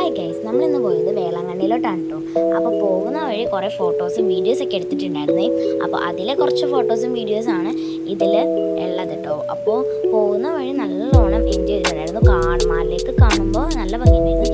Hi guys നമ്മൾ ഇന്ന് പോയത് വേളാങ്കണ്ണിയിലോട്ടാണ് കേട്ടോ അപ്പോൾ പോകുന്ന വഴി കുറേ ഫോട്ടോസും വീഡിയോസും ഒക്കെ എടുത്തിട്ടുണ്ടായിരുന്നേ. അപ്പോൾ അതിലെ കുറച്ച് ഫോട്ടോസും വീഡിയോസാണ് ഇതിൽ ഉള്ളത് കേട്ടോ അപ്പോൾ പോകുന്ന വഴി നല്ലോണം എൻജോയ് ചെയ്തിട്ടുണ്ടായിരുന്നു. കാണുമാരിലേക്ക് കാണുമ്പോൾ നല്ല ഭംഗിയുണ്ടായിരുന്നു.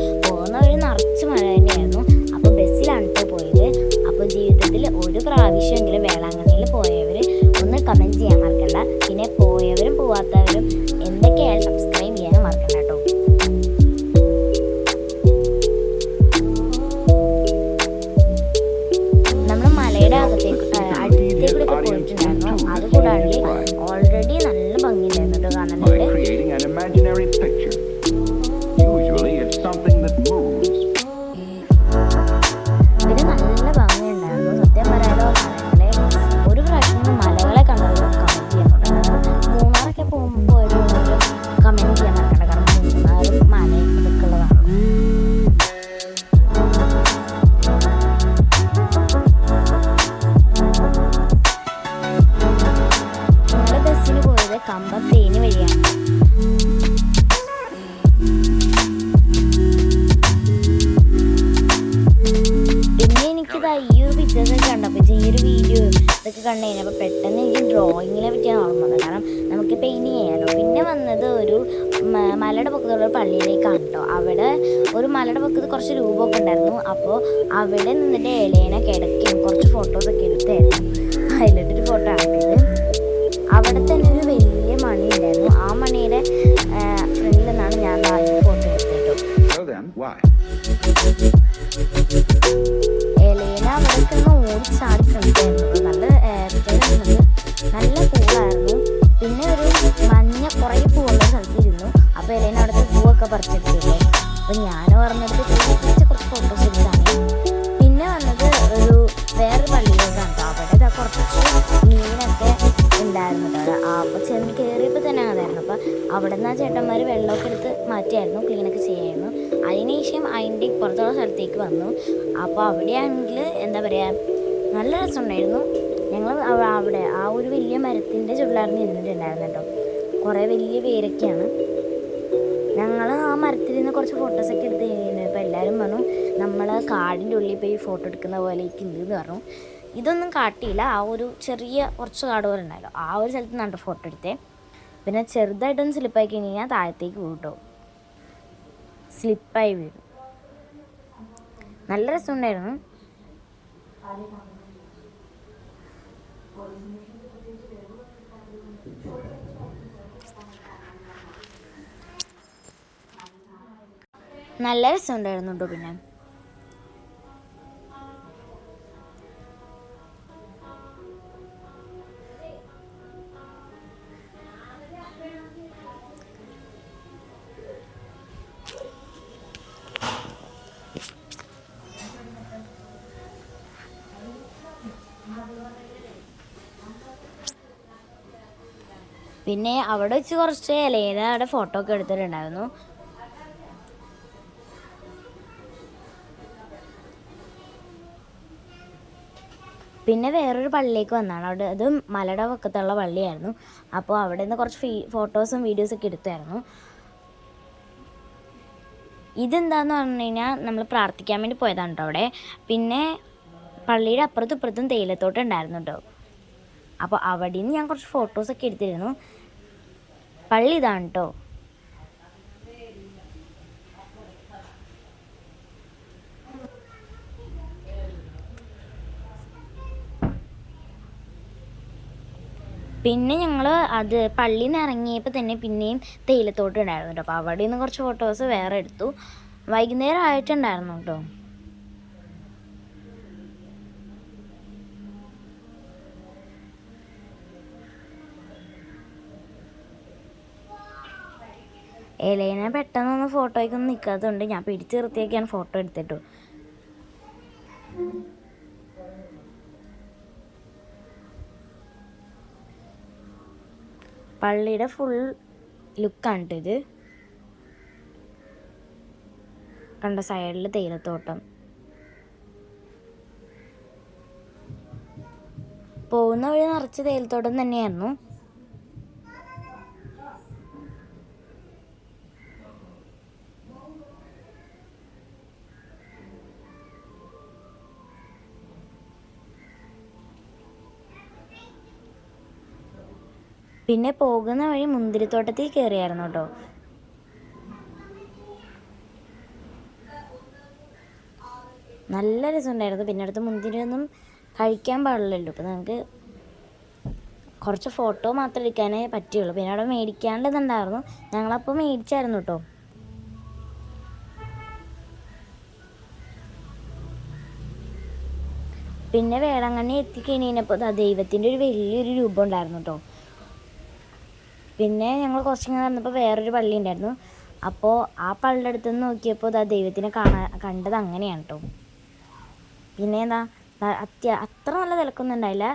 വഴിയാണ് പിന്നെ എനിക്കിതാ ഈ ഒരു പിക്ചേഴ്സൊക്കെ കണ്ടപ്പോൾ ഈ ഒരു വീഡിയോ ഇതൊക്കെ കണ്ടു കഴിഞ്ഞപ്പോൾ പെട്ടെന്ന് എനിക്ക് ഡ്രോയിങ്ങിനെ പറ്റിയാണ് ഓർമ്മ വന്നത്. കാരണം നമുക്ക് പെയിന്റ് ചെയ്യാമല്ലോ പിന്നെ വന്നത് ഒരു മലയുടെ പക്കത്തുള്ള ഒരു പള്ളിയിലേക്കാണ് കേട്ടോ അവിടെ ഒരു മലയുടെ പക്കത്ത് കുറച്ച് രൂപമൊക്കെ ഉണ്ടായിരുന്നു. അപ്പോൾ അവിടെ നിന്നിട്ട് ഇലേനെ കിടക്കുകയും കുറച്ച് ഫോട്ടോസൊക്കെ എലേന അവിടേക്ക് ഒന്ന് ഓടിച്ചാടി കളിക്കായിരുന്നു നല്ല നല്ല പൂളായിരുന്നു പിന്നെ ഒരു മഞ്ഞ കുറേ പൂവുള്ള സ്ഥലത്ത് ഇരുന്നു അപ്പോൾ എലേന അവിടുത്തെ പൂവൊക്കെ പറിച്ചെടുത്തില്ലേ അപ്പോൾ ഞാൻ പറഞ്ഞെടുത്ത് കുറച്ച് കുറച്ച് ഫോട്ടോസ് എടുത്താണ്. പിന്നെ വന്നത് ഒരു വേറൊരു പള്ളിയിലേക്കാണ്. കേട്ടോ കുറച്ച് മീനൊക്കെ ഉണ്ടായിരുന്നു കേട്ടോ അപ്പോൾ ചെന്ന് അവിടെ നിന്ന് ആ ചേട്ടന്മാർ വെള്ളമൊക്കെ എടുത്ത് മാറ്റിയായിരുന്നു ക്ലീനൊക്കെ ചെയ്യായിരുന്നു. അതിനുശേഷം അതിന്റെ പുറത്തുള്ള സ്ഥലത്തേക്ക് വന്നു. അപ്പോൾ അവിടെയാണെങ്കിൽ എന്താ പറയുക നല്ല രസമുണ്ടായിരുന്നു. ഞങ്ങൾ അവിടെ ആ ഒരു വലിയ മരത്തിന്റെ ചുവട്ടിലായിരുന്നു ഇരുന്നിട്ടുണ്ടായിരുന്നു കേട്ടോ കുറേ വലിയ പേരൊക്കെയാണ് ഞങ്ങൾ ആ മരത്തിൽ നിന്ന് കുറച്ച് ഫോട്ടോസൊക്കെ എടുത്ത് കഴിഞ്ഞിരുന്നു അപ്പോൾ എല്ലാവരും പറഞ്ഞു നമ്മൾ കാടിന്റെ ഉള്ളിൽ പോയി ഫോട്ടോ എടുക്കുന്ന പോലെ ഉണ്ട് എന്ന് പറഞ്ഞു. ഇതൊന്നും കാട്ടിയില്ല. ആ ഒരു ചെറിയ കുറച്ച് കാട് പോലെ ഉണ്ടായല്ലോ. ആ ഒരു സ്ഥലത്ത് നിന്നാണ് ഫോട്ടോ എടുത്തേ. പിന്നെ ചെറുതായിട്ടൊന്ന് സ്ലിപ്പായി കഴിഞ്ഞ് കഴിഞ്ഞാൽ താഴത്തേക്ക് വീട്ടോ. സ്ലിപ്പായി വീഴും. നല്ല രസമുണ്ടായിരുന്നു. നല്ല രസമുണ്ടായിരുന്നു കേട്ടോ പിന്നെ. പിന്നെ അവിടെ വെച്ച് കുറച്ച് ഇലയുടെ ഫോട്ടോ ഒക്കെ എടുത്തിട്ടുണ്ടായിരുന്നു. പിന്നെ വേറൊരു പള്ളിയിലേക്ക് വന്നതാണ് അവിടെ അത് മലയുടെ പക്കത്തുള്ള പള്ളിയായിരുന്നു. അപ്പോൾ അവിടെ നിന്ന് കുറച്ച് ഫീ ഫോട്ടോസും വീഡിയോസൊക്കെ എടുത്തായിരുന്നു. ഇതെന്താന്ന് പറഞ്ഞു കഴിഞ്ഞാൽ നമ്മൾ പ്രാർത്ഥിക്കാൻ വേണ്ടി പോയതാണ് കേട്ടോ അവിടെ. പിന്നെ പള്ളിയുടെ അപ്പുറത്തും ഇപ്പുറത്തും തേയിലത്തോട്ടം ഉണ്ടായിരുന്നു കേട്ടോ അപ്പോൾ അവിടെ നിന്ന് ഞാൻ കുറച്ച് ഫോട്ടോസൊക്കെ എടുത്തിരുന്നു. പള്ളി ഇതാണ് കേട്ടോ പിന്നെ ഞങ്ങൾ അത് പള്ളിയിൽ നിന്ന് ഇറങ്ങിയപ്പോൾ തന്നെ പിന്നെയും തേയിലത്തോട്ടം ഉണ്ടായിരുന്നു കേട്ടോ അപ്പോൾ അവിടെ നിന്ന് കുറച്ച് ഫോട്ടോസ് വേറെ എടുത്തു. വൈകുന്നേരം ആയിട്ടുണ്ടായിരുന്നു കേട്ടോ എലേന പെട്ടെന്നൊന്നും ഫോട്ടോയ്ക്കൊന്നും നിൽക്കാത്തതുകൊണ്ട് ഞാൻ പിടിച്ച് നിർത്തിയൊക്കെയാണ് ഫോട്ടോ എടുത്തിട്ടു. പള്ളിയുടെ ഫുൾ ലുക്കാണ് ഇത്. കണ്ട സൈഡിൽ തേയിലത്തോട്ടം. പോകുന്ന വഴി നിറച്ച് തേയിലത്തോട്ടം തന്നെയായിരുന്നു. പിന്നെ പോകുന്ന വഴി മുന്തിരിത്തോട്ടത്തിൽ കയറിയായിരുന്നു കേട്ടോ. നല്ല രസമുണ്ടായിരുന്നു. പിന്നെ അടുത്ത് മുന്തിരിയൊന്നും കഴിക്കാൻ പാടില്ലല്ലോ. അപ്പോൾ നമുക്ക് കുറച്ച് ഫോട്ടോ മാത്രം എടുക്കാനേ പറ്റുള്ളൂ പിന്നെ അവിടെ മേടിക്കാണ്ടതുണ്ടായിരുന്നു. ഞങ്ങളപ്പോൾ മേടിച്ചായിരുന്നു കേട്ടോ. പിന്നെ വേളാങ്കണ്ണി എത്തിക്കഴിഞ്ഞപ്പോൾ ദൈവത്തിന്റെ ഒരു വലിയൊരു രൂപം ഉണ്ടായിരുന്നു കേട്ടോ. പിന്നെ ഞങ്ങൾ കുറച്ച് ഇങ്ങനെ നടന്നപ്പോൾ വേറൊരു പള്ളി ഉണ്ടായിരുന്നു. അപ്പോൾ ആ പള്ളിയുടെ അടുത്ത് നിന്ന് നോക്കിയപ്പോൾ ദാ ദൈവത്തിനെ കാണാൻ കണ്ടത് അങ്ങനെയാണ് കേട്ടോ പിന്നെ എന്താ അത്യ അത്ര നല്ല തിരക്കൊന്നും ഉണ്ടായില്ല.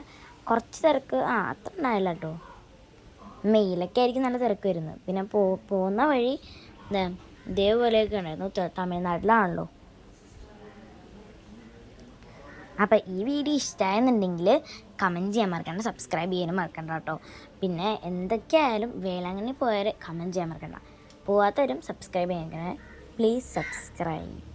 കുറച്ച് തിരക്ക് ആ അത്ര ഉണ്ടായില്ല കേട്ടോ മെയിലൊക്കെ ആയിരിക്കും നല്ല തിരക്ക് വരുന്നത്. പിന്നെ പോ പോകുന്ന വഴി ഇതേപോലെയൊക്കെ ഉണ്ടായിരുന്നു. തമിഴ്നാട്ടിലാണല്ലോ. അപ്പോൾ ഈ വീഡിയോ ഇഷ്ടമായെന്നുണ്ടെങ്കിൽ കമന്റ് ചെയ്യാൻ മറക്കണ്ട സബ്സ്ക്രൈബ് ചെയ്യാനും മറക്കണ്ട കേട്ടോ. പിന്നെ എന്തൊക്കെയായാലും വേളാങ്കണ്ണി പോയാൽ കമന്റ് ചെയ്യാൻ മറക്കണ്ട. പോവാത്തവരും സബ്സ്ക്രൈബ് ചെയ്യാൻ പ്ലീസ് സബ്സ്ക്രൈബ്